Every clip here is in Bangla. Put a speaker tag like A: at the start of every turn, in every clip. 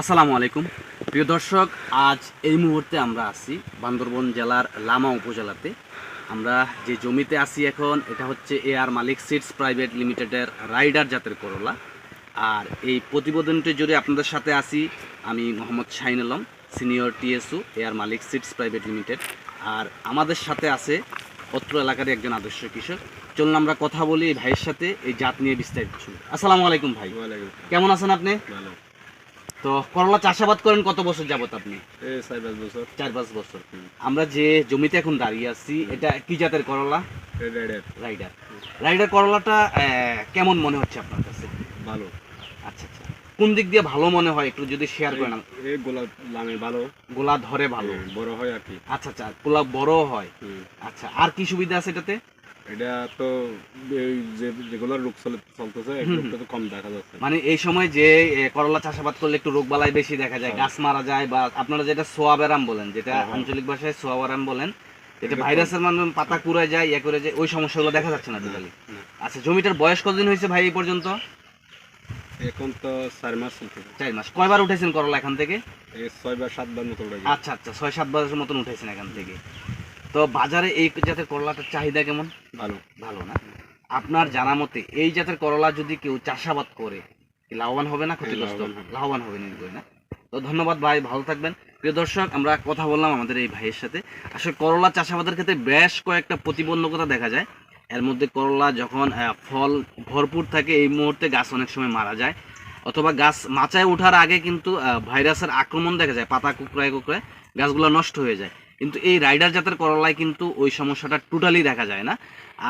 A: আসসালামু আলাইকুম। প্রিয় দর্শক আজ এই মুহূর্তে আমরা আছি বান্দরবন জেলার লামা উপজেলাতে। আমরা যে জমিতে আছি এখন এটা হচ্ছে A R Malik seeds private লিমিটেডের রাইডার জাতের করলা। আর এই প্রতিবেদনটি জুড়ে আপনাদের সাথে আছি আমি Mohammad Shahin Alam senior TSO A R Malik seeds private limited. আর আমাদের সাথে আছে অত্র এলাকার একজন আদর্শ কৃষক। চলুন আমরা কথা বলি এই ভাইয়ের সাথে এই জাত নিয়ে বিস্তারিত আসসালামু আলাইকুম ভাই। কেমন আছেন আপনি?
B: ভালো।
A: তো করলা চাষাবাদ করেন কত বছর যাবত আপনি?
B: চার পাঁচ বছর।
A: আমরা যে জমিতে এখন দাঁড়িয়ে আছি এটা কি জাতের করলা?
B: রাইডার।
A: রাইডার। রাইডার করলাটা কেমন মনে হচ্ছে আপনার কাছে?
B: ভালো।
A: আচ্ছা আচ্ছা। কোন দিক দিয়ে ভালো মনে হয়? একটু যদি শেয়ার করেন
B: এই গোলাপ লামে ভালো।
A: গোলা ধরে ভালো।
B: বড় হয় আর কি।
A: আচ্ছা আচ্ছা। গোলা বড় হয়। আচ্ছা আর কি সুবিধা আছে এটাতে?
B: এটা তো যেগুলো রোগ চলতেছে
A: হুম,
B: এগুলো তো কম দেখা যাচ্ছে।
A: মানে এই সময় যে করলা চাষাবাদ করলে একটু রোগ বালাই বেশি দেখা যায়
B: হ্যাঁ।
A: গাছ মারা যায় বা আপনারা যেটা সোয়াবেরাম বলেন যেটা
B: হ্যাঁ, হ্যাঁ।
A: আঞ্চলিক ভাষায় সোয়াবেরাম বলেন এটা ভাইরাসের মাধ্যমে পাতা কুড়ায় যায় ইয়ে করে যায় ওই সমস্যাগুলো দেখা যাচ্ছে না টোটালি আচ্ছা জমিটার বয়স কতদিন হয়েছে ভাই এই পর্যন্ত?
B: এখন তো চার মাস
A: চার মাস। কয়বার উঠেছেন করলা এখান থেকে?
B: এই ছয় বার সাত বার মতো
A: আচ্ছা আচ্ছা ছয় সাত বারের মতন উঠেছেন এখান থেকে। তো বাজারে এই জাতের করলাটার চাহিদা কেমন?
B: ভালো
A: ভালো না? আপনার জানা মতে এই জাতের করলা যদি কেউ চাষাবাদ করে লাভবান হবে না ক্ষতিগ্রস্ত?
B: লাভবান হবে।
A: লাভবান হবে না তো ধন্যবাদ ভাই ভালো থাকবেন। প্রিয় দর্শক আমরা কথা বললাম আমাদের এই ভাইয়ের সাথে। আসলে করলা চাষাবাদের ক্ষেত্রে বেশ কয়েকটা প্রতিবন্ধকতা দেখা যায়। এর মধ্যে করলা যখন ফল ভরপুর থাকে এই মুহূর্তে গাছ অনেক সময় মারা যায়। অথবা গাছ মাচায় ওঠার আগে কিন্তু ভাইরাসের আক্রমণ দেখা যায় পাতা কুকড়ায় কুকড়ায় গাছগুলো নষ্ট হয়ে যায়। কিন্তু এই রাইডার জাতের করলায় কিন্তু ওই সমস্যাটা টোটালি দেখা যায় না।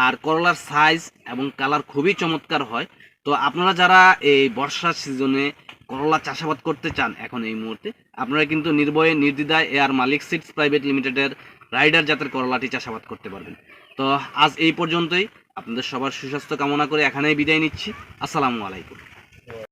A: আর করলার সাইজ এবং কালার খুবই চমৎকার হয়। তো আপনারা যারা এই বর্ষার সিজনে করলা চাষাবাদ করতে চান এখন এই মুহূর্তে, আপনারা কিন্তু নির্ভয়ে, নির্দ্বিধায় এয়ার মালিক সিটস প্রাইভেট লিমিটেডের রাইডার জাতের করলাটি চাষাবাদ করতে পারবেন। তো আজ এই পর্যন্তই। আপনাদের সবার সুস্বাস্থ্য কামনা করে এখানেই বিদায় নিচ্ছি। আসসালামু আলাইকুম।